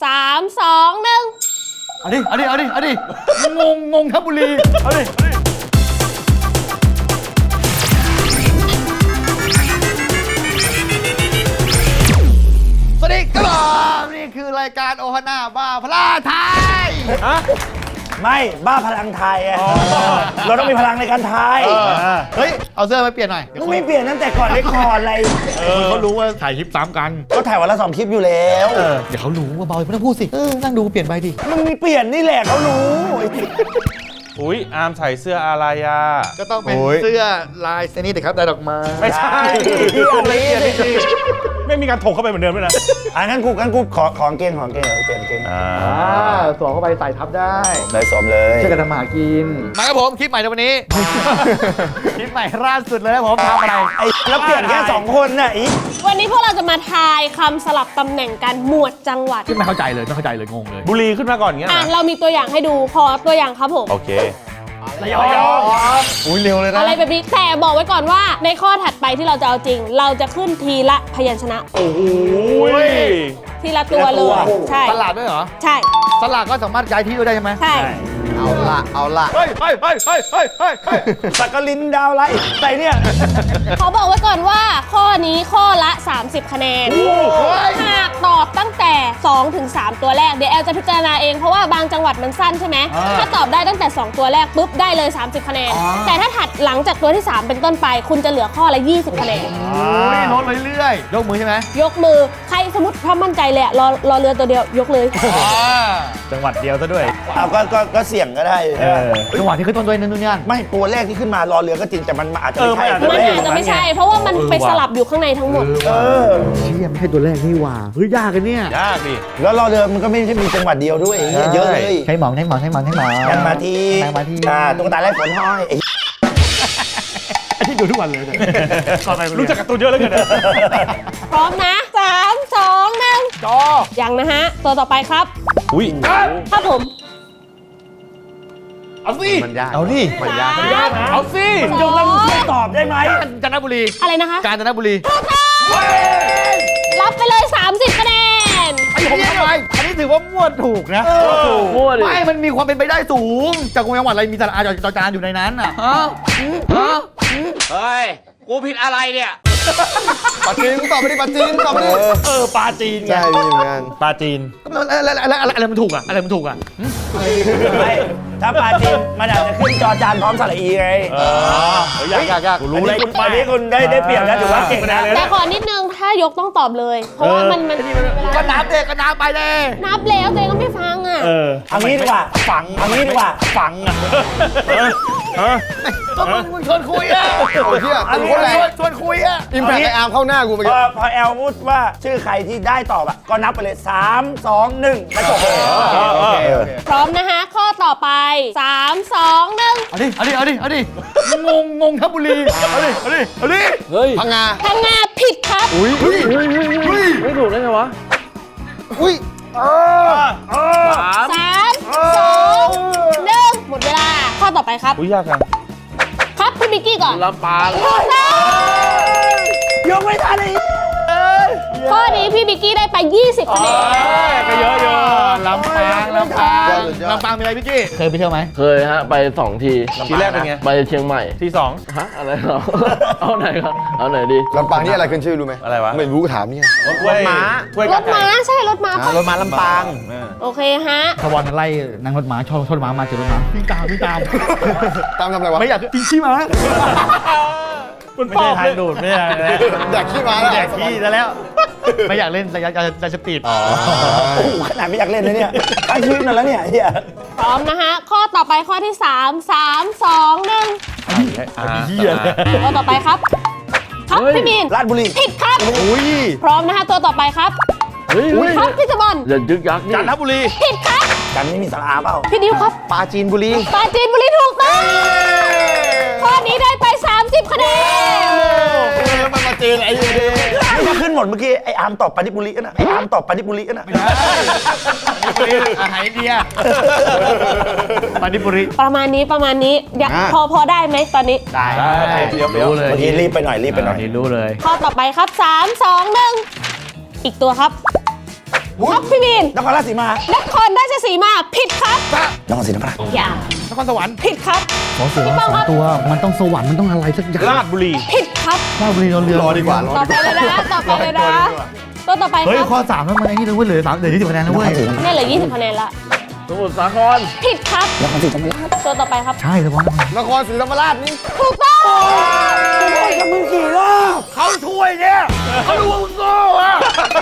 สามสองหนึ่งเอาดิ เอาดิ เอาดิ เอาดิ งง งงทับบุรี เอาดิ เอาดิ สวัสดีครับนี่คือรายการโอฮาน่าบ้าพลาไทย ไม่บ้าพลังไทยไงเราต้องมีพลังในการทายเฮ้ย เอาเสื้อมาเปลี่ยนหน่อยเดี๋ยวมึงคุยไม่เปลี่ยนตั้งแต่ก่อนเลคคอร์ดอะไรเขารู้ว่าถ่ายคลิปซ้ำกัน ก็ถ่ายวันละสองคลิปอยู่แล้วเดี๋ยวเขารู้ว่าเบาไม่ต้องพูดสิเออนั่งดูเปลี่ยนไปดิมึงมีเปลี่ยนนี่แหละเขารู้ อุ้ยอาร์มใส่เสื้ออะไรอะ ก็ต้องเป็นเสื้อลายเซนี่เด็ครับลายดอกไม้ไม่ใช่ที่อันนี้สิไม่มีการถกเข้าไปเหมือนเดิมด้วยนะ อะงั้นกูงั้นกูขอของเกงของเกงเปลี่ยนเกงอ่าอ่าสวมเข้าไปใส่ทับได้ได้สวมเลยช่วยกันทำมาหากิน มาครับผมคลิปใหม่ในวันนี้ คลิปใหม่ล่าสุดเลยนะผมทำอะไรไอ้แล้วเปลี่ยนแค่สองคนน่ะอีวันนี้พวกเราจะมาทายคำสลับตำแหน่งกันหมวดจังหวัดที่ไม่เข้าใจเลยไม่เข้าใจเลยงงเลย บุรีขึ้นมาก่อนเงี้ยอะนะเรามีตัวอย่างให้ดูขอตัวอย่างครับผม โอเค ระยองอุ้ยเร็วเลยนะ อะไรแบบนี้แต่บอกไว้ก่อนว่าในข้อถัดไปที่เราจะเอาจริง เราจะขึ้นทีละพยัญชนะ อุ้ยทีละตัวเลย ใช่สลัดด้วยเหรอ ใช่ สลัดก็สามารถย้ายที่ด้วยได้ใช่ไหมใช่ เอาละเอาละเฮ้ยเฮ้ยเฮ้ยเฮ้ยเฮ้ยเฮ้ยเฮ้ยสักกลินดาวไลท์ใส่เนี่ยขอบอกไว้ก่อนว่าข้อนี้ข้อละ 30 คะแนนหากตอบตั้งแต่ 2ถึง3ตัวแรก เดี๋ยวแอลจะพิจารณาเองเพราะว่าบางจังหวัดมันสั้นใช่ไหมถ้าตอบได้ตั้งแต่ 2 ตัวแรกปุ๊บได้เลย 30 คะแนนแต่ถ้าถัดหลังจากตัวที่ 3 เป็นต้นไป คุณจะเหลือข้อละ 20 คะแนนอุ้ยลดเรื่อยๆยกมือใช่ไหมยกมือ ใครสมมติถ้ามั่นใจเลยอะรอรอเรือตัวเดียวยกเลย จังหวัดเดียวซะด้วย เอาก็ก็ก็เสี่ยงก็ได้เออ จังหวะที่ขึ้นต้นด้วยนั่นนู่นนี่นั่น ไม่ตัวแรกที่ขึ้นมารอเรือก็จริงแต่มันอาจจะเออไม่ใช่มันอาจจะมันอาจจะไม่ใช่ เพราะว่ามันไปสลับอยู่ข้างในทั้งหมด เออเชี่ยไม่ใช่ตัวแรกนี่หว่า เฮ้ยยากกันเนี่ย ยากดิแล้วรอเรือมันก็ไม่ใช่มีจังหวัดเดียวด้วยอย่างเงี้ยเยอะเลยใช้หมอนใช้หมอนใช้หมอนใช้หมอนแมนมาทีแมนมาทีอ่าตุ๊กตาไร้ฝนห้อยไอ้ไอ้ที่ดูทุกวันเลยก่อนไปรู้จักการ์ตูนเยอะเหลือเกินนะพร้อมนะ3 2 1จอยังนะฮะ ตัวต่อไปครับ อุ้ยครับผมเอาสิมันยากเอาดิมันยากมันยากนะเอาสิยกแล้วมึงช่วยตอบได้ไหมกาญจนบุรีอะไรนะคะ กาญจนบุรีรับไปเลย 30คะแนนไอ้ ผมทำไมอันนี้ถือว่ามั่วถูกนะไม่มันมีความเป็นไปได้สูง จากจังหวัดอะไรมีสระอาจอจานอยู่ในนั้นอะฮะฮะเฮ้ย กูผิดอะไรเนี่ยปาจีนตอบไม่ได้ปาจีนตอบไม่ได้เออปลาจีนไงใช่พี่เหมือนกันปลาจีนอะไรอะไรอะไรอะไรมันถูกอะอะไรมันถูกอะไม่ ถ้าปลาจีนมันอาจจะขึ้นจอจานพร้อมสระอีไงเออเฮ้ยยากยากยากกูอัรู้นเลนี้ยคุณอันนี้คุณได้ได้เปรียบแล้วถือว่าเก่งนะแต่ขอนิดนึงถ้ายกต้องตอบเลย เพราะว่ามันมันก็นับเด็กก็นับไปเลย นับแล้วตัวเองก็ไม่ฟังอะเออเอางี้ดีกว่า ฝังเอางี้ดีกว่า ฝังอะก็มึงมึงชวนคุยอะโอ้ยเฮียอันเป็นนี้คนแรงชวนชวนคุยอะอิมแพคไออาร์มเข้าหน้ากูเมื่อพกี้อพอแอลพูดว่าชื่อใครที่ได้ตอบอะก็นับไปเลย 3 2 1แล้วจบเลยโอเคโอเคพร้อมนะฮะข้อต่อไป3 2 1เอาดิ เอาดิ เอาดิ เอาดิ งง งงทับบุรี เอาดิ เอาดิ เอาดิพังงา พังงาผิดครับ อุ้ยอุ้ยอุ้ยอุ้ยอุ้ยสามสองหนึ่งหมดเวลา ข้อต่อไปครับ อุ้ยยากจังครับพี่มิกกี้ก่อนลำปางยกไม่ทันเลยข้อนี้พี่มิกกี้ได้ไป 20คะแนนก็เยอะเยอะลำปางลำปางลำปางมีอะไรพี่กี้ เคยไปเที่ยวไหม เคยฮะไปสองทีทีแรกเป็นไง ไปเชียงใหม่ ทีสองฮะอะไรครับเอาไหนครับเอาไหนดีลำปางนี่อะไรขึ้นชื่อรู้ไหมอะไรวะ ไม่รู้ก็ถามเนี่ยรถม้าถ้วยรกาถไก่ม้าใช่รถม้าปะรถม้าลำปาง โอเคฮะทวารไล่นางรถม้าชอบชอบรถม้ามาเจอรถม้าวิ่งตามวิ่งตาม ตามทำอะไรวะ ไม่อยากจริงชี้ม้าไม่ใช่ทางดูดไม่ใช่แดกขี้มาแล้วแดกขี้ซะแล้ว ไม่อยากเล่นระยะระยะสปีดโอ้โหขนาดไม่อยากเล่นนะเนี่ยทั้งชีวิตนั่นแล้วเนี่ยเฮียพร้อมนะฮะ ข้อต่อไปข้อที่ 3 3 2 1เฮียข้อต่อไปครับ ครับพี่มีนราชบุรีผิดครับ อุ้ยพร้อมนะฮะตัวต่อไปครับเฮ้ยเฮ้ยครับพี่จบอลอย่ายึกยักนี่จันทบุรีผิดครับกันไม่มีสาระเปล่าพี่ดิวครับปลาจีนบุรีปราจีนบุรีถูกต้องข้อนี้ได้ไป 30คะแนน มันมาจีนไอ้เด็กนี่ถ้าขึ้นหมดเมื่อกี้ไอ้อาร์มตอบปานิบุรีกันนะไอ้อาร์มตอบปานิบุรีกันนะอาหารอินเดียปานิปุริประมาณนี้ประมาณนี้อยากอะพอพอได้ไหมตอนนี้ ได้เดี๋ยวเดี๋ยวรู้เลยเมื่อกี้รีบไปหน่อยรีบไปหน่อย รู้เลย ข้อต่อไปครับ 3 2 1 อีกตัวครับ ครับพี่มีนนครราชสีมานครราชสีมาผิดครับ นครศรีธรรมราชอย่า นครสวรรค์ผิดครับ สอเสือพี่ป้องสคอรังบ ตัว มันต้องสวรรค์มันต้องอะไรสักอย่างราชบุรี ผิดครับราชบุรีเราเรือรอดีกว่ารอต่อไปเลยนะ ต่อไปเลยนะตัวต่อไปคเฮ้ยรับข้อสามแล้วมันไอ้นี่เลยเว้ยเหลือสามเหลือยี่สิบคะแนนนะเว้ยเนี่ยเหลือ 20คะแนนละ สมุทรสาคร ผิดครับ นครศรีธรรมราชตัวต่อไปครับ ใช่สวรรค์นครศรีธรรมราชนี่ถูกต้องกับมึงกี่รอบเขาช่วยเนี่ยเขาดูว่ามึงโง่อะ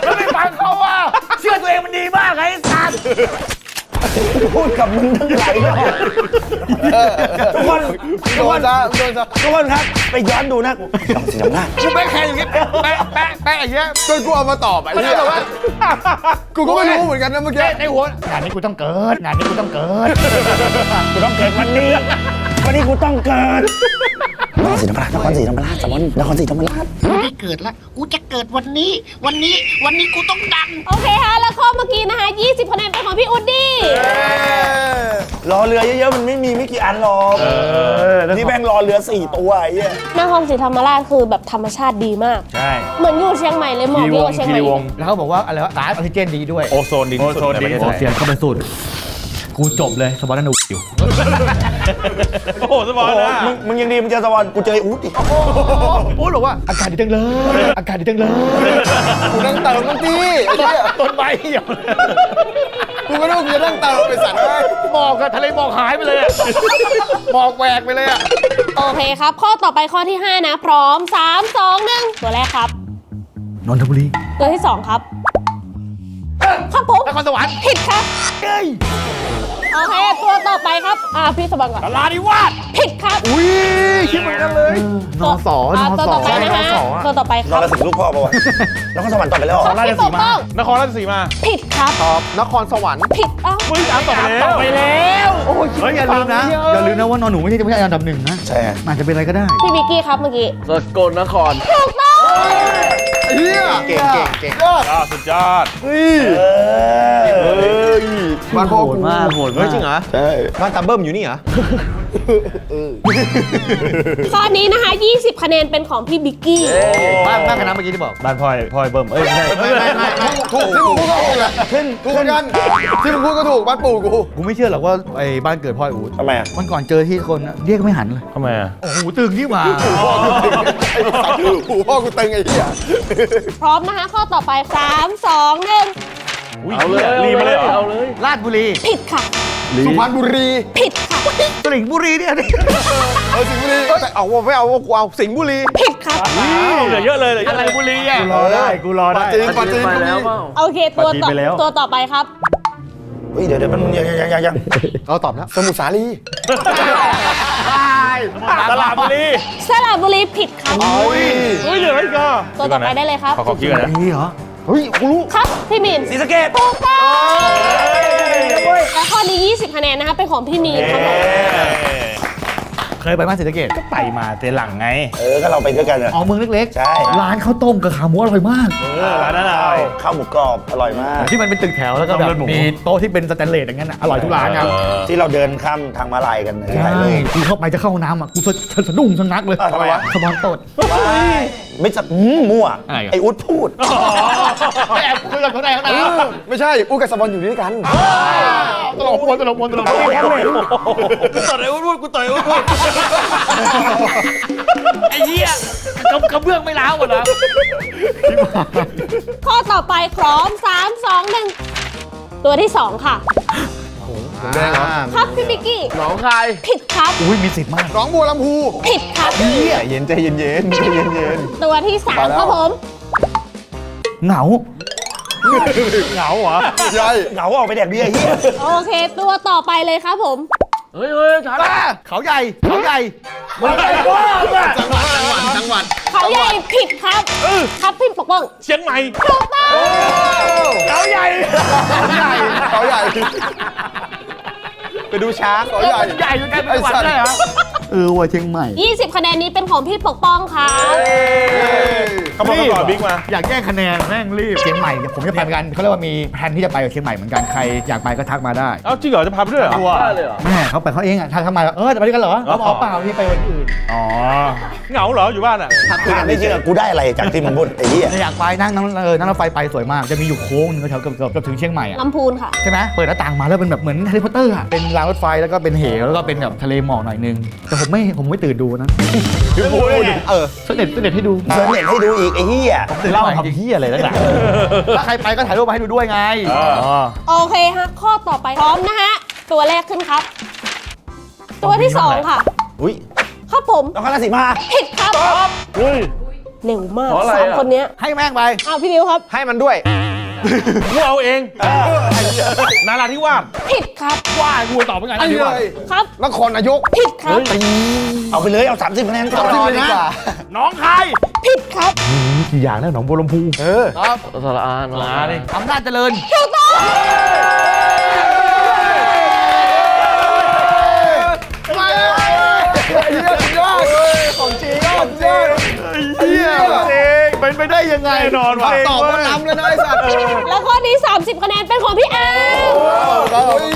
แล้วไม่ฟังเขาอะ เชื่อตัวเองมันดีมากไอ้สัตว์พูดกับมึงทั้งหลายรอบทุกคนทุโดกคนนซะโดนซะทุกคนครับ ไปย้อนดูนะนครศรีธรรมราชกูแม่งแค่อย่างงี้แปะแปะแปะอย่างเงี้ยจนกูเอามาตอบไอ้มันเหี้ก็ยแบบว่ากูก็ไม่รู้เหมือนกันนะเมื่อกี้ในหัวงานนี้กูต้องเกิดงานนี้กูต้องเกิดกูต้องเกิดวันนี้ วันนี้กูต้องเกิดนครศรีธรรมราชนครศรีธรรมราชสมอนนครศรีธรรมราชกูได้เกิดแล้วกูจะเกิดวันนี้ วันนี้ วันนี้กูต้องดัง โอเคฮะแล้วข้อเมื่อกี้นะคะ 20คะแนนเป็นของพี่อุดดี้ รอเรือเยอะๆมันไม่มีไม่กี่อันหรอกนี่แม่งรอเรือสี่ตัวไอ้เหี้ยนครศรีธรรมราชคือแบบธรรมชาติดีมาก ใช่เหมือนอยู่เชียงใหม่เลยหมอกเยอะกว่าเชียงใหม่อีกแล้วเขาบอกว่าอะไรวะสารออกซิเจนดีด้วย โอโซนดีที่สุดในประเทศโอไทยเสียนเข้าไปสุด กูจบเลยสปอนนันอยู่โอ้โหสบายนะมึงมึงยังดีมึงเจอสวรรค์กูเจอไอ้อู๊ดอีกโอ้บอกว่าอากาศดีจังเลย อากาศดีจังเลยกูนั่งเติมบางทีไอ้เหี้ยต้นไม้เหี่ยวกูก็นึกว่ากูจะนั่งเติมไปสัตว์เลยหมอกอะทะเลหมอกหายไปเลยอะหมอกแหวกไปเลยอะโอเคครับ ข้อต่อไปข้อที่ 5 นะ พร้อม 3 2 1 ตัวแรกครับนนทบุรี ตัวที่ 2 ครับ ครับผมนครสวรรค์ผิดครับเฮ้ย โอเค ตัวต่อไปครับ อ่าพี่สบังก่อนลาดิวาสผิดครับอุ้ยคิดเหมือนกันเลยนอสอนอ่าอตัวสต่ออไปนะนอฮะสอตัวต่อไปคนอรับนสิลูกพ่อปะวะนครสวรรค์ต่อไปแล้วเหรอ พี่ปกป้องนครราชสีมาผิดครับ ตอบนครสวรรค์ผิดเอ้ามึงอ่านต่อไปแล้ว ไปแล้ว โอ้ยเฮ้ยอย่าลืมนะอย่าลืมนะว่านอนหนูไม่ใช่ไม่ใช่อันดับหนึ่งนะใช่ไงอาจจะเป็นอะไรก็ได้ พี่วิกกี้ครับเมื่อกี้สกลนครถูกต้องไอ้ เหี้ยเก่งเก่งเก่งยอดอ่าสุดยอดเฮ้ยเออเฮ้ยบ้านพ่อกูโหดมากโหดมากเฮ้ยจริงเหรอใช่บ้านตาเบิ้มอยู่นี่เหรอข้อนี้นะคะ 20 คะแนนเป็นของพี่บิกกี้ บ้านบ้านคณะเมื่อกี้ที่บอก บ้านพลอยพลอยเบิ่มเอ้ยไม่ใช่ไม่ไม่ไม่ถูกที่มึงพูดก็ถูกแหละขึ้นถูกเหมือนกันที่มึงพูดก็ถูกบ้านปู่กูกูไม่เชื่อหรอกว่าไอ้บ้านเกิดพ่อไอ้อู๊ดทำไมอะมันก่อนเจอที่คนน่ะเรียกไม่หันเลยทำไมอะโอ้โหตึงที่หว่าพ่อกูตึงไอ้สัตว์หูพ่อกูตึงไอ้เหี้ยพร้อมนะคะ ข้อต่อไป 3 2 1อุ้ยเอาเลยรีมาเลยเหรอเอาเลย ราชบุรีผิดค่ะ สุพรรณบุรีผิดค่ะตลิ่งบุรีเนี่ยเออสิงห์บุรีแต่เอาไม่เอากูเอาสิงห์บุรีผิดครับอ้าวเหลือเยอะเลยเหลือเยอะอะไรเลยบุรีอะกูรอได้กูรอได้ปาจีนปาจีนไปก็มีแล้วเปล่าโอเค ตัวต่อปฏิไปแล้ว ตัวต่อไปครับ เฮ้ยเดี๋ยวเดี๋ยวมันยังยังยังยังเราตอบแล้วสมุทรสาลีตลาดบุรีสระบุรีผิดครับอุ้ยอุ้ยเหลืออีกอะตัวต่อไปได้เลยครับ ขอขอคิดก่อนนะ นี่เหรอ เฮ้ยกูรู้ครับ พี่มินศรีสะเกดถูกต้อง และข้อนี้ 20 คะแนนนะคะเป็นของพี่มีนครับผมเคยไปบ้านศรีสะเกดไปมาเตหลังไง เออ ก็เราไปด้วยกันอะ อ๋อเมืองเล็กใช่ ร้านข้าวต้มกับขาหมูอร่อยมาก เออร้านนั้นอะไรข้าวหมูกรอบอร่อยมาก ที่มันเป็นตึกแถวแล้วก็แบต้มบเลือดหมู มีโต๊ะที่เป็นสแตนเลสอย่างนั้นน่ะอร่อยทุกร้านครับเออที่เราเดินข้ามทางมาลายกันใช่ใช่เลย กูเข้าไปจะเข้าห้องน้ำอะกูสะสะดุ้งชะงักเลยอะทำไมวะสปอนตด ไม่จะอืมมั่ว อะไรอะ ไอ้อุ๊ดพูด แอบคุยกับคนไหนคนไหนไม่ใช่อู้กับสปอนอยู่ด้วยกัน ตลกมวนตลกมวนตลกมวนกูต่อยอุ้ยพูดกูต่อยอุ้ยพูดไอ้เหี้ยกระกระเบื้องไม่ล้าวหมดแล้วข้อต่อไปพร้อม 3 2 1 ตัวที่ 2 ค่ะ แดงเหรอครับพี่บิกกี้ หนองคายผิดครับ อุ้ยมีสิทธิ์มากหน้องบัวลำพูผิดครับ เหี้ยเย็นใจเย็นเย็นใจเย็นเย็น ตัวที่ไปแล้3วครับผม เหงาเหงาเหรอใช่เหงาออกไปแดกเบียร์เฮียโอเค ตัวต่อไปเลยครับผม เฮ้ยเฮ้ยชัดบ้าเขาใหญ่เขาใหญ่มันใหญ่กว่าจังหวัดจังหวัดจังหวัดเขาใหญ่ผิดครับ ครับพี่ปกป้องเชียงใหม่ถูกต้องเขาใหญ่เขาใหญ่เขาใหญ่ ไปดูช้างเขาใหญ่ใหญ่จนกลายเป็นจังหวัดได้เหรอเออว่ะเชียงใหม่20 คะแนนนี้เป็นของพี่ปกป้องค่ะเขาบอกก่อนบิ๊กมาอยากแก้คะแนนแม่งรีบเชียงใหม่ผมจะไปเหมือนกันเขาเรียกว่ามีแผนที่จะไปกับเชียงใหม่เหมือนกันใครอยากไปก็ทักมาได้เอ้าจริงเหรอจะพาไปด้วยเหรอได้เลยเหรอแม่เขาไปเขาเองอะทักเข้ามาเออจะไปด้วยกันเหรอเขาบอกเอาเปล่าที่ไปวันอื่นอ๋อเหงาเหรออยู่บ้านอะถามไม่เชื่อกูได้อะไรจากที่มึงพูดไอ้เหี้ยอยากไปนั่งนั่งเออนั่งรถไฟไปสวยมากจะมีอยู่โค้งหนึงแถวเกือบเกือบเกือบถึงเชียงใหม่อะลำพูนค่ะใช่ไหมเปิดหน้าต่างมาแล้วเป็นแบบเหมือนแฮร์รี่พอตเตอร์อะเป็นรางรถไฟแล้วก็เป็นเหวแล้วก็เป็นแบบทะเลหมอกหน่อยนึง แต่ผมไม่ผมไม่ตื่นดูนะพี่พูดเออเสด็จเสด็จให้ดูเสิร์ชเน็ตให้ดูอีกไอ้เหี้ยเล่าทำเฮียอะไรตั้งแต่ถ้าใครไปก็ถ่ายรูปมาให้ดูด้วยไงโอเคฮะข้อต่อไปพร้อมนะฮะตัวแรกขึ้นครับ ตัวที่สองค่ะอุ้ยครับผมต้องการสีมาผิดครับเฮ้ยเร็วมากสามอะคนนี้ให้แม่งไปอ้าวพี่นิวครับ ให้มันด้วย กูเอาเองนาราธิวาสผิดครับ ว่ากูตอบเป็นไงให้ดีเลกว่ายครับ นครนายก ผิดครับ เอาไปเลยเอา 30คะแนนก่อนเอาเลยนะน้องใคร ผิดครับกี่อย่างนะหนองบัวลำพูเออครับสระอานลาดิอำนาจเจริญถูกต้อง เป็นไปได้ยังไงแน่นอนว่ะ ตอบว่านำเลยนะไอ้สัตว์แล้วข้อนี้ 30 คะแนนเป็นของพี่แอมเฮ้ย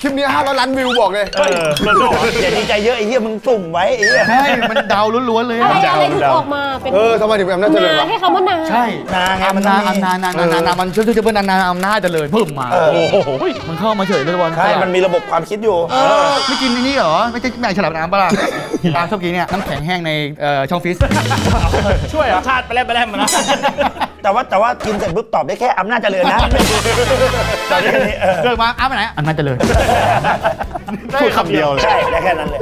คลิปนี้ห้าร้อยล้านวิวบอกเลยเออมันก็อย่าดีใจเยอะไอ้เหี้ยมึงสุ่มไว้ไอ้เหี้ย ใช่มันเดาล้วนๆเลยอะไรอะอะไรถึงออกมาเป็นเออทำไมถึงเป็นอำนาจเจริญนาวะให้คำว่านาใช่นาไงมันอำนาต้จองมีอำนาจนานานานานมันชื่อชื่อเพื่อนนานอำนาจเจริญเพิ่มมาเออโอ้โหมันเข้ามาเฉยเลยบอลใช่มันมีระบบความคิดอยู่เออไม่กินนี่เหรอไม่ใช่แม่ฉลามน้ำปะล่ะตามชอบกินเนี่ยน้ำแข็งแห้งในเอ่อช่องฟิสช่วยเหรอะชาติไปแล้วไปแล้วมานะแต่ว่าแต่ว่ากินเสร็จปุ๊บตอบได้แค่อำนาจเจริญนะตอนนี้เออเลิกมาอ้าวไปไหนอำนาจเจริญพูดคำเดียวเลยใช่ได้แค่นั้นเลย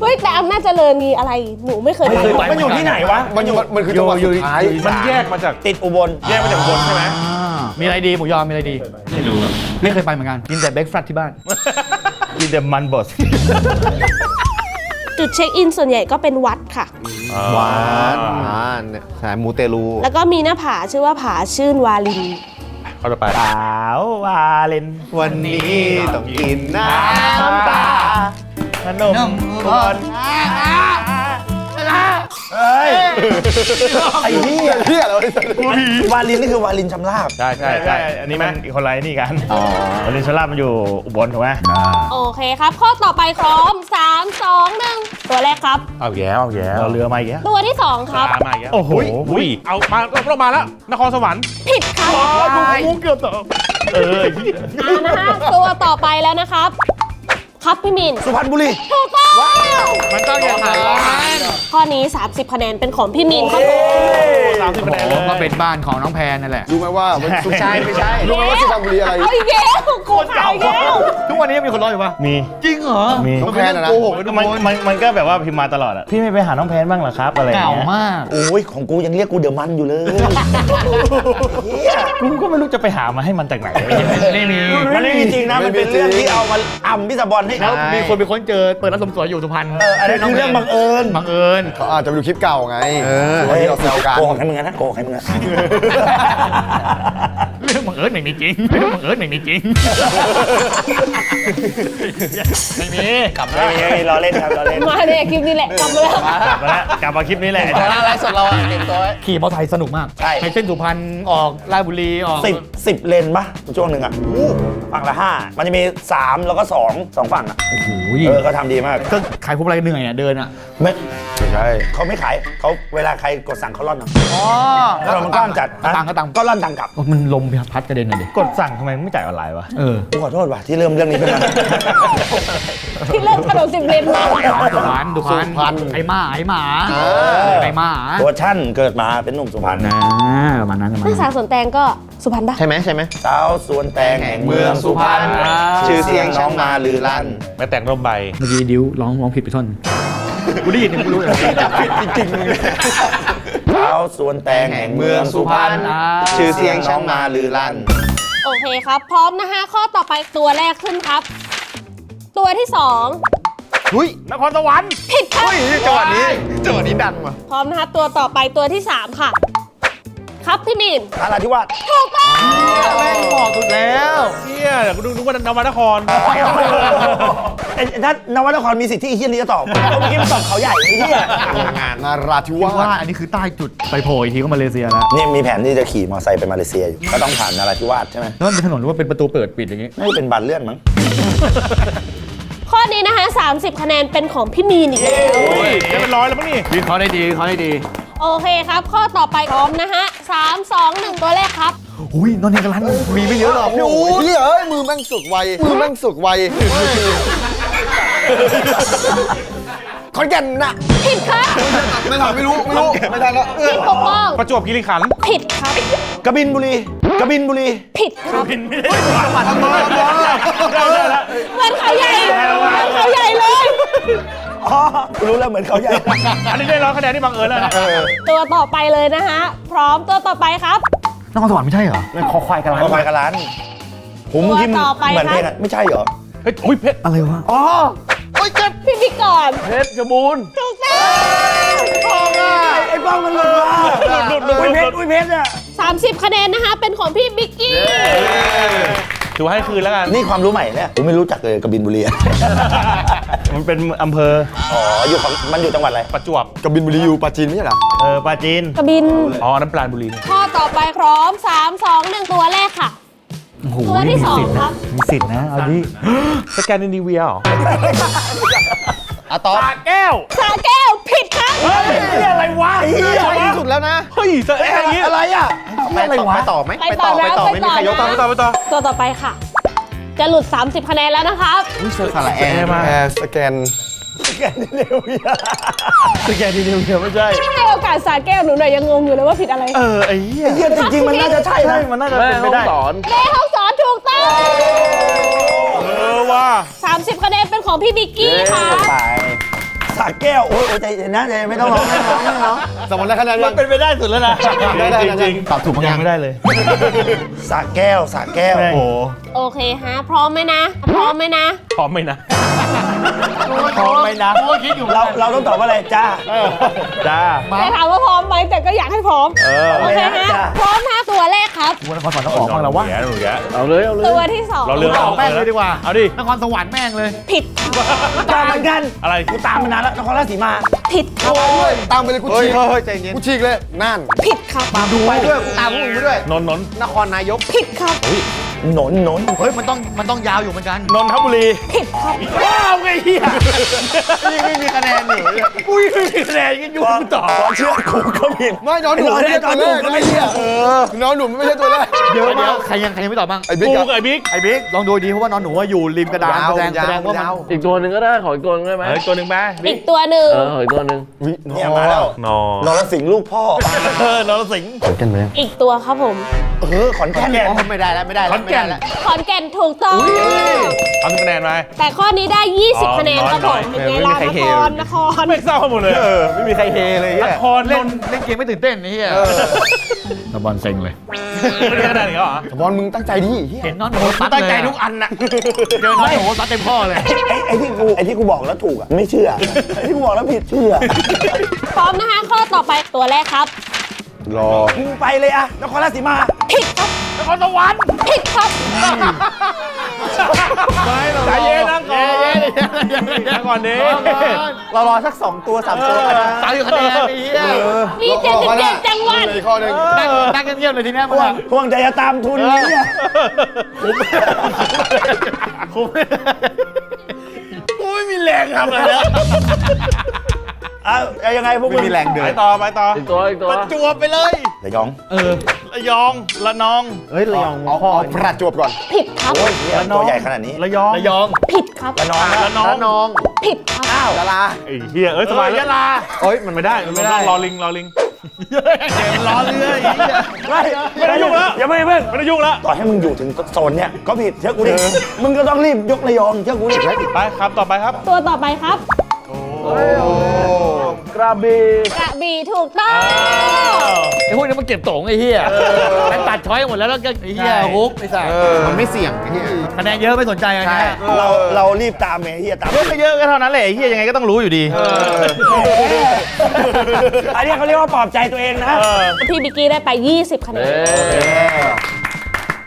เฮ้ยแต่อำนาจเจริญมีอะไรหนูไม่เคยไม่เคยไปมันอยู่ที่ไหนวะ มันอยู่มันคือจังหวัดสุดท้ายมันแยกมาจากติดอุบลแยกมาจากบนใช่ไหมอ่ามีอะไรดีหมูยอมีอะไรดี ไม่รู้ไม่เคยไปเหมือนกันกินแต่เบรกฟาสต์ที่บ้านกินแต่มันบด จุดเช็คอินส่วนใหญ่ก็เป็นวัดค่ะ หวานหวานเนี่ยสายมูเตลูแล้วก็มีหน้าผาชื่อว่าผาชื่นวาลิน เขาจะไป สาววาเลนวันนี้ต้องกินน้ำตาขนมบอล เฮ้ยไอ้เหี้ยเหี้ยอะไรวะไอ้สัตว์วาลินนี่คือวาลินชำราบ ใช่ใช่ใช่อันนี้มันอีกคนไรนี่กันอลินชลาบมันอยู่อุบลถูกไหมโอเคครับ ข้อต่อไปพร้อม3 2 1ตัวแรกครับ เอาแย้วเอาแย้วเราเรือมาอีกแล้วตัวที่2ครับตามมาอีกแล้วโอ้โหอุ้ยเอามาเรามาแล้วนครสวรรค์ผิดครับมุ้งเกือบตอบเอออ่านะฮะตัวต่อไปแล้วนะครับ ครับพี่มินสุพรรณบุรีถูกต้องมันต้องอย่างนั้นข้อ นี้ 30 คะแนนเป็นของพี่มินครับผมสามสิบคะแนนโอ้ก็เป็นบ้านของน้องแพนนั่นแหละ รู้ไหมว่ามันสุพรรณไม่ใช่ รู้ไหมว่าสุพรรณบุรีอะไร เอาอีกแล้วกูขายอีกแล้วทุกวันนี้ยังมีคนรออยู่ปะมี จริงเหรอ มีน้องแพนอะนะโกหกกันทุกมันคนมันมันก็แบบว่าพิมพ์มาตลอดอะพี่ไม่ไปหาน้องแพนบ้างเหรอครับอะไรอย่าเก่างเงี้ยมาก โอ้ยของกูยังเรียกกูเดอะมันอยู่เลยเหี้ยกูก็ไม่รู้จะไปหามาให้มันจากไหนไม่มีมันไม่มีจริงนะ มันเป็นเรื่องที่เอามาอ่ำพิซาบอลให้แล้วมีคนไปค้นเจอเปิดร้านเสริมสวยอยู่สุพรรณเอออันนี้คือเรื่องบังเอิญบังเอิญเขาอาจจะไปดูคลิปเก่าไงวันนี้เราแซวกัน โกหกให้มึงนะโกหกให้มึงนะเรื่อง บังเอิญไม่มีจริงเรื่องบังเอิญไม่มีจริงไม่มีกลับไม่มีไม่มีล้อเล่นครับล้อเล่นมาเนี่ยคลิปนี้แหละกลับมาแล้วมาแล้วกลับมาคลิปนี้แหละไอ้สัสอะไรสดเราอะเต็มตัวขี่มอเตอร์ไซค์สนุกมากใช่ไปเส้นสุพรรณออกราชบุรีออกสิบสิบเลนปะช่วงหนึ่งอะฝั่งละห้ามันจะมีสามแล้วก็สองสองฝั่งอะโอ้โหเออเขาทำดีมากก็ขายพวกอะไรเหนื่อยอะเดินอะไม่ไม่ใช่เขาไม่ขายเขาเวลาใครกดสั่งเขาล่อนเอาอ๋อแล้วมันก็ล่อนจัดก็ตังค์ก็ตังค์ก็ล่อนตังค์กลับมันลมพัดกระเด็นเลยดิกดสั่งทำไมไม่จ่ายออนไลน์วะ เออกูขอโทษว่ะที่เริ่มเรื่องนี้ขึ้นมา ที่เริ่มขนมสิบเลนมาสุพรรณสุพรรณ ไอ้หมาไอ้หมาไอ้หมาตัวชั่นเกิดมาเป็นหนุ่มสุพรรณนะประมาณนั้นประมาณนักศึกษานั้นสวนแตงก็สุพรรณปะใช่ไหมใช่ไหมสาวสวนแตงแห่งเมืองสุพรรณชื่อเสียงน้องมาลือลั่น แม่แต่งร่มใบ เมื่อกี้ดิวร้องร้องผิดไปท่อน กูได้ยินกูรู้เลยผิดจริงสาวสวนแตงแห่งเมืองสุพรรณชื่อเสียงน้องมาลือลั่น โอเคครับ พร้อมนะฮะข้อต่อไปตัวแรกขึ้นครับ ตัวที่สองหุ้ยนครสวรรค์ผิดครับ จังหวัดนี้จังหวัดนี้ดังว่ะพร้อมนะฮะตัวต่อไปตัวที่สามค่ะ ครับพี่มินนาราธิวาสถูกต้องแม่งบอกสุดแล้วเนี่ยเดี๋ยวกูดูนึกว่านวันนครไอ้ถ้านวัตครมีสิทธิ์ที่ไอ้เฮียนี้จะตอบเมื่อกี้มันตอบเขาใหญ่ไอ้เฮียนาราธิคิดวาว่าสอันนี้คือใต้จุดไปโผล่อีกทีก็มาเลเซียแล้วนี่มีแผนที่จะขี่มอเตอร์ไซค์ไปมาเลเซียอยู่ก็ต้องผ่านนาราธิวาสใช่ไหมแล้วมันเป็นถนนหรือว่าเป็นประตูเปิดปิดอย่างงี้น่าจะเป็นบานเลื่อนมั้งข้อนี้นะคะ30 คะแนนเป็นของพี่มีนอีกแล้วอุ้ยได้เป็นร้อยแล้วมั้งนี่วิเคราะห์ได้ดีวิเคราะห์ได้ดี โอเคครับ ข้อต่อไปพร้อมนะฮะ3 2 1ตัวแรกครับ อุ้ยนนท์เอกลันมีไม่เยอะหรอกโอ้ยเอ้ยมือแม่งสุกไวมือแม่งสุกไวขอนแก่นน่ะผิดครับไม่ทันไม่รู้ไม่รู้ไม่ทันแล้วพี่ปกป้องประจวบคีรีขันธ์ผิดครับกระบินบุรีกระบินบุรีผิดครับผิดไม่ได้จังหวัดอำเภออำเภอได้ได้แล้วเหมือนเขาใหญ่เหมือนเขาใหญ่เลย อ๋อรู้แล้วเหมือนเขาใหญ่ อันนี้ได้ร้อยคะแนนที่บังเอิญแล้วนะตัวต่อไปเลยนะฮะ พร้อมตัวต่อไปครับ นครสวรรค์ไม่ใช่เหรอคอควายกระลานคอควายกระลานผมเมื่อกี้ตัวต่อไปเหมือนเพลงครัอะบไม่ใช่เหรอ เฮ้ยอุ้ยเพชรอะไรวะอ๋อพี่พี่ก่อนเพชรกระบูนถูกต้องไอ้ป้องมันหลุดมาหลุดหลุดหลุอุ้ยดเพหชลุรดอุ้ยเพชรอะ30 คะแนนนะคะเป็นของพี่บิ๊กกี้ ถือว่าให้คืนแล้วกัน นี่ความรู้ใหม่เนี่ยผมไม่รู้จักเลยกระบินบุรีอะมันเป็นอำเภออ๋ออยู่ของมันอยู่จังหวัดอะไรประจวบกบินบุรีอยู่ปราจีนไม่ใช่เหรอเออปราจีนกระบิน อ๋อน้ำปลาณบุรีนี่ข้อต่อไปพร้อม 3 2 1 ตัวแรกค่ะ โอ้โหตัวที่มีสองสิทธิ์ครันะบมีสิทธิ์นะเอาดิสแกนดิเนเวียเหรอ อะตอบแก้วสาแก้วผิดครับนี่อะไรวะเฮียที่สุดแล้วนะเฮ้ยสแกนอย่างงี้อะไรอะอะไรวะไปต่อไหมไปต่อไปต่อแล้วไม่มีใครยกไปต่อต่ไม่อต่อไปต่อไปต่อตัวต่อไปค่ะ จะหลุด 30 คะแนนแล้วนะครับสระแอร์มาแอร์สแกนแกนเร็วเฮียสแกนดิเนเวียไม่ใช่ให้โอกาสสาแก้วหนูหน่อยยังงงอยู่เลยว่าผิดอะไร เออไอ้เหี้ยเฮียจริงๆมันน่าจะใช่นะมันน่าจะเป็นไปได้เลขห้องสอนถูกต้องเออว่า 30 คะแนนเป็นของพี่บิ๊กกี้ค่ะไปสาแก้ว โอ้ยโอ้ยใจเย็นนะใจเย็นไม่ต้องร้องไม่ต้องร้องไม่ต้องร้องสมมติแล้วคะแนนมัยันง เป็นไปได้สุดแล้วนะได้ได้จได้ ริงตอบถูกมั้ง ยัยังงไม่ได้เลยสาแก้วสาแก้ว โอ้โหโอเคฮะ พร้อมไหมนะ พร้อมไหมนะพร้อมไหมนะพร้อมไหมนะเราเราต้องตอบว่าอะไรจ้า จ้า แต่ถามว่าพร้อมไหมแต่ก็อยากให้พร้อม เออ โอเคฮะ จ้ะ พร้อมฮะตัวแรกครับ วันนครสวรรค์ต้องออกบ้างแล้ววะ หนูแกหนูแกเอาเลยเอาเลยตัวที่สองเราเลือกออกแม่งเลยดีกว่า เอาดิ นครสวรรค์แม่งเลย ผิดครับจ้าเหมือนกันอะไร กูตามมานานแล้วนครราชสีมา ผิดครับ ตามไปเลยกูเฮ้ยฉีกเฮ้ยใจเย็นกูฉีกเลยนั่นผิดครับ มาดูไปด้วยกูตามพวกมึงไปด้วยนนท์นนท์นครนายกผิดครับ หนนหนนเฮ้ยมันต้องมันต้องยาวอยู่เหมือนกันนนทบุรีผิดครับว้าวไงเหี้ยนี่ไม่มีคะแนนอยู่อุ้ยไม่มีคะแนนยังอยู่ต่อขอเชื่อกูก็ผิดไม่นอนหนูไม่ใช่ตัวแรกนะไอ้เหี้ยเออนอนหนูไม่ใช่ตัวแรกเยอะมากใครยังใครยังไม่ตอบบ้างไอ้บิ๊กกูอะกับไอ้บิ๊กไอ้บิ๊กลองดูดีเพราะว่านอนหนูว่าอยู่ริมกระดานยาวแสดงยาวแสดงว่ามันยาวอีกตัวหนึ่งก็ได้ขออีกตัวหนึงได้ไหมเฮ้ยตัวหนึ่งไหมอีกตัวหนึ่งเออขออีกตัวหนึ่งเนี่ยมาแล้วนอนรสิงห์ลูกพ่อเออนรสิงห์อีกตัวครับผมเออขอนแก่นอ๋อไม่ได้แล้วไม่ได้แล้วไม่ได้แล้วขอนแก่นถูกต้อง เอาสิบคะแนนไหม แต่ข้อนี้ได้ อ๋อ20คะแนนครับผน้อยมๆ เป็นไงล่ะนครนคร ไม่เศร้าหมดเลยเออ ไม่มีใครเฮเลยนเหี้ยครนเล่นนท์เล่นเกมไม่ตื่นเต้นนี่เฮียตะบอลเซ็งเลย ไม่ได้คะแนนอีกแล้วเหรอบอลมึงตั้งใจดิเหี้ยเห็นนอนหนูซัดเลยตั้งใจทุกอันน่ะ เจอนอนหนูซัดเต็มข้อเลย ไอ้ไอ้ที่กูไอ้ที่กูบอกแล้วถูกอะไม่เชื่อไอ้ที่กูบอกแล้วผิดเชื่อพร้อมนะคะ ข้อต่อไปตัวแรกครับ รอกูไปเลยอะนครราชสีมา ผิดครับน ครสวรรค์ผิดครับใจเย็นนั่งก่อนนั่งก่อนดิเรารอสักสองตัวสามตัวสามอยู่คะแนนไอ้เหี้ยมีรอข้อหน้า77จังหวัดมีข้อหนึ่งนั่งนั่งกันเงียบเลยทีเนี้ยมึงห่วงอะห่วงใจจะตามทุนเนี่ยคุ้มกูไม่มีแรงทำอะไรแล้ว อะเอายังไงพวกมึไม่งมีแรงเดิไปนต่อไปต่ออีกตัวอีกตัวประจวบไปเลยระยองเออระยองละนองเฮ้ยระยองเอาเอาประจวบก่อนผิดครับ โอ้ยเนี่ยตัวใหญ่ขนาดนี้ระยองระยองผิดครับ ระนองละนองน้องผิดครับดาราไอ้เฮียเอ้ยสบายเออยะลาเอ้ยมันไม่ได้มันไม่ได้รอลิงรอลิงเกมล้อเรืออีกไม่ไม่ได้ยุ่งแล้วอย่าไม่เพิ่งไม่ได้ยุ่งแล้วต่อให้มึงอยู่ถึงโซนเนี่ยก็ผิดเชื่อกูดิมึงก็ต้องรีบยกระยองเชื่อกูดิไปครับต่อไปครับตัวต่อไปครับ กระบี่กระบี่ถูกต้องไอ้พวกนี้มันเก็บตงไอ้เหี้ยมันตัดช้อยหมดแล้วแล้วก็ไอ้เหี้ยฮุกไอ้สัสมันไม่เสี่ยงไอ้เหี้ยคะแนนเยอะไม่สนใจอันเนี้ยเราเรารีบตามไงเฮียตามเยอะก็เยอะก็เท่านั้นแหละไอ้เฮียยังไงก็ต้องรู้อยู่ดีอันนี้เขาเรียกว่าปลอบใจตัวเองนะพี่บิ๊กกี้ได้ไป 20 คะแนเอ้นย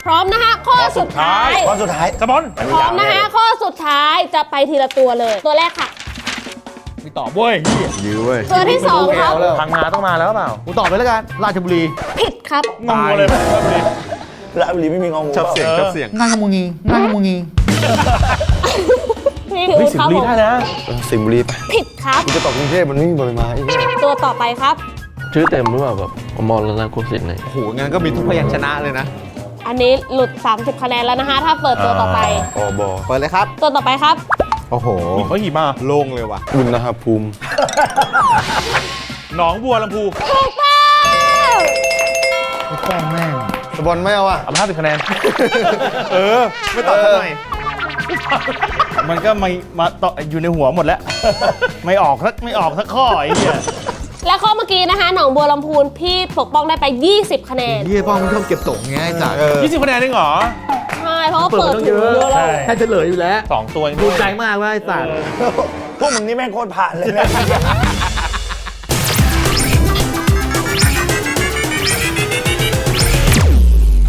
พร้อมนะคะข้อสุดท้ายข้อสุดท้ายสมอนพร้อมนะคะข้อสุดท้ายจะไปทีละตัวเลย ตัวแรกค่ะมี ตอบเว้ยยื้อเว้ยตัวที่สองครับ พังงาต้องมาแล้วเปล่ากูตอบไปแล้วกัน ราชบุรีผิดครับ งงเลยละบุรีไม่มีงองูชอบเสียงชอบเสียงงานกมุงีงานกมุงีพี่อู๊ดครับผมสิงห์บุรีไปผิดครับ กูจะตอบกรุงเทพมันไม่มีใบไม้อีกตัวต่อไปครับ ชื่อเต็มหรือเปล่าแบบอมรรัตนโกสินทร์ไหนโอ้โหงั้นก็มีทุกพยัญชนะเลยนะ อันนี้หลุด 30 คะแนนแล้วนะคะ ถ้าเปิดตัวต่อไป อบอเปิดเลยครับ ตัวต่อไปครับ โอ้โหเขาหิมะโล่งเลยว่ะอุณหภูมิ หนองบัวลำพูถูกต้องไอ้แป้งแม่งสบอลไม่เอาอะเอาห้าสิบคะแนน เออ ไม่ตอบสักหน่อยมันก็ไม่มาต่ออยู่ในหัวหมดแล้ว ไม่ออกสักไม่ออกสักข้อไอ้เหี้ยและข้อเมื่อกี้นะคะหนองบัวลำพูนพี่ปกป้องได้ไป 20 คะแนนเฮียป้องมันชอบเก็บตกไงไอ้สัตว์เออยี่สิบคะแนนเองเหรอใช่ เพราะว่าเปิดถูกเยอะแล้วใช่แค่จะเหลืออยู่แล้วสองตัวเองภูมิใจมากว่าไอ้สัตว์พวกมึงนี่แม่งโคตรผ่านเลยนะ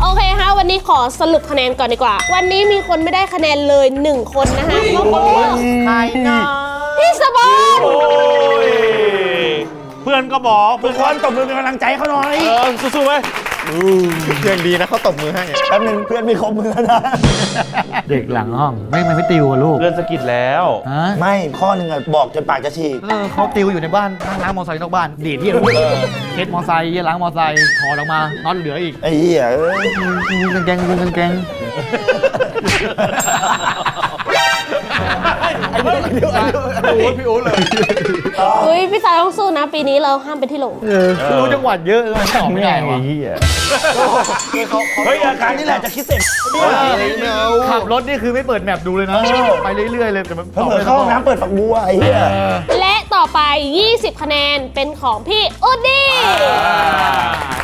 โอเคค่ะวันนี้ขอสรุปคะแนนก่อนดีกว่า วันนี้มีคนไม่ได้คะแนนเลย 1 คนนะคะก็คือพี่สบอนโอ้ยเพื่อนก็บอกทุเพื่กอนคนตบมือเป็นกำลังใจให้เขาหน่อย เออสู้ๆไว้ย ยังดีนะเขาตบมือให้แป๊บนึงเพื่อนมีครบมือแล้วนะ เด็กหลังห้องไม่ไม่ไม่ติวอะลูกเพื่อนสะกิดแล้วฮะไม่ข้อหนึ่งอะบอกจนปากจะฉีก เออเขาติวอยู่ในบ้านนั่งล้างมอไซค์นอกบ้าน ดีดที่เคสมอไซค์เหี้ยล้างมอไซค์ถอดออกมาน็อตเหลืออีกไอ้เหี้ยเอ้ย กางแกงกางแกง พี่อู๋เลยเฮ้ยพี่สายต้องสู้นะ ปีนี้เราห้ามไปที่หลงเออคือรู้จังหวัดเยอะเลยตอบไม่ได้ไอ้วะเหี้ยเฮ้ยอาการนี่แหละจะคิดเสร็จไม่เอาขับรถนี่คือไม่เปิดแมปดูเลยนะ ไปเรื่อยๆเลยแต่มันเพิ่งเปิดเข้าห้องน้ำเปิดฝักบัวไอ้เหี้ยและ ต่อไป 20 คะแนนเป็นของพี่อุดดี้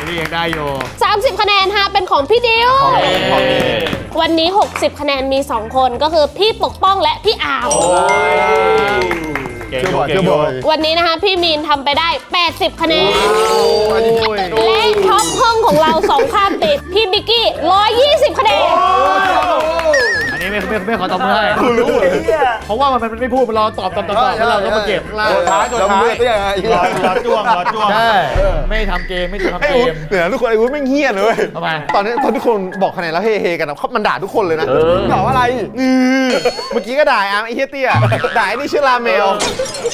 นี่ยังได้อยู่30 คะแนนฮะเป็นของพี่ดิว วันนี้ 60 คะแนนมี 2 คนก็คือพี่ปกป้องและพี่อาวเก่งเชื่ออยู่บ่อยเก่เชื่งออยู่บ่อยวันนี้นะคะพี่มีนทำไปได้ 80 คะแนนโอ้ยและท็อปห้องของเรา2ข้ามติด พี่บิกกี้ 120 คะแนนอั นนี้ไม่ไม่ไม่ขอตอบมือให้ไอ้เหี้ยเพราะว่ามันมันไม่พูดมันรอตอบตอบตอบตอบแล้วเราก็มาเก็บตัวท้ายตัวท้ายเตี้ยไงรอรอจ้วงรอจ้วงใช่ไม่ทำเกมไม่ทำไอ้เกอู๋มเหนือทุกคนไอ้อู๋ไม่งเฮี้ยเลยเว้ยทำไมตอนนี้ตอนที่คนบอกคะแนนแล้วเฮๆกันนะเขามันด่าทุกคนเลยนะด่าว่าอะไรอือเมื่อกี้ก็ด่าอาร์มไอ้เฮี้ยเตี้ยด่าไอ้นี่ชื่อลาเมล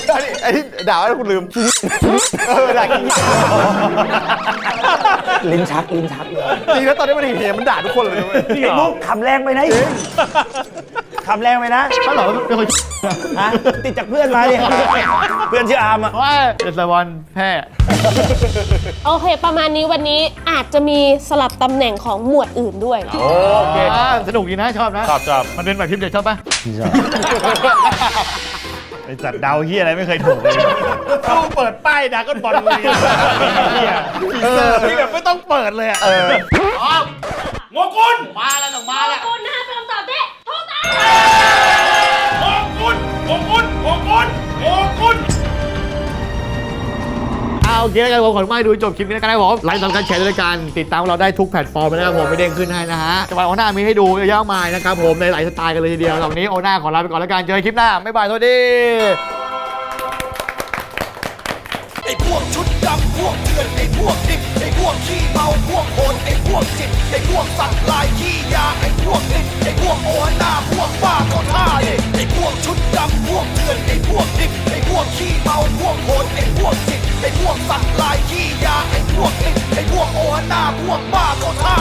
ไอ้นี่ไอ้ที่ด่าว่าคุณลืมเออด่ากิน ลิ้นชักลิ้นชักเลยจริงแล้วตอนนี้มันเฮๆมันด่าทุกคนเลยนะเว้ยจริงไอ้เหรมุอกขำแรงไปนะขำแรงไปนะถ้าเราเป็นคนฮะติดจากเพื่อนมาเนี่ยเพื่อนชื่ออาร์มอะว่าเอสวันแพ้โอเค ประมาณนี้วันนี้อาจจะมีสลับตำแหน่งของหมวดอื่นด้วย โอเคสนุกดีนะชอบนะชอบชอบมันเป็นแบบพิมพ์เด็กชอบปะไอ้ สัตว์เดาวเหี้ยอะไรไม่เคยถูกเลยเขาเปิดป้ายดราก้อนบอลเลยเหี้ยที่แบบไม่ต้องเปิดเลยอะเออ เอเคแล้วกันผมขอไม่ดูจบคลิปนี้แล้วกันนะครับผมไลค์สำคัญแชร์ด้วยกันติดตามเราได้ทุกแพลตฟอร์มนะครับผมไม่เด้งขึ้นให้นะฮะจังหวะโอน่ามีให้ดูเยอะแยะมากนะครับผมในหลายสไตล์กันเลยทีเดียวสำหรับวันนี้โอน่าขอลาไปก่อนแล้วกันเจอกันคลิปหน้าบ๊ายบายสวัสดีไอ้พวกชุดดำพวกเถื่อนไอ้พวกดิบไอ้พวกขี้ วกจิตไอ้พวกสักลายขี้ยาไอ้พวกนิดไอ้พวกโอหน้าพวกบ้าก็ท่าเด็ไอ้พวกชุดดำพวกเถื่อนไอ้พวกดิบไอ้พวกขี้เมาพวกโหดไอ้พวกจิตไอ้พวกสักลายขี้ยาไอ้พวกนิดไอ้พวกโอหน้าพวกบ้าก็ท่า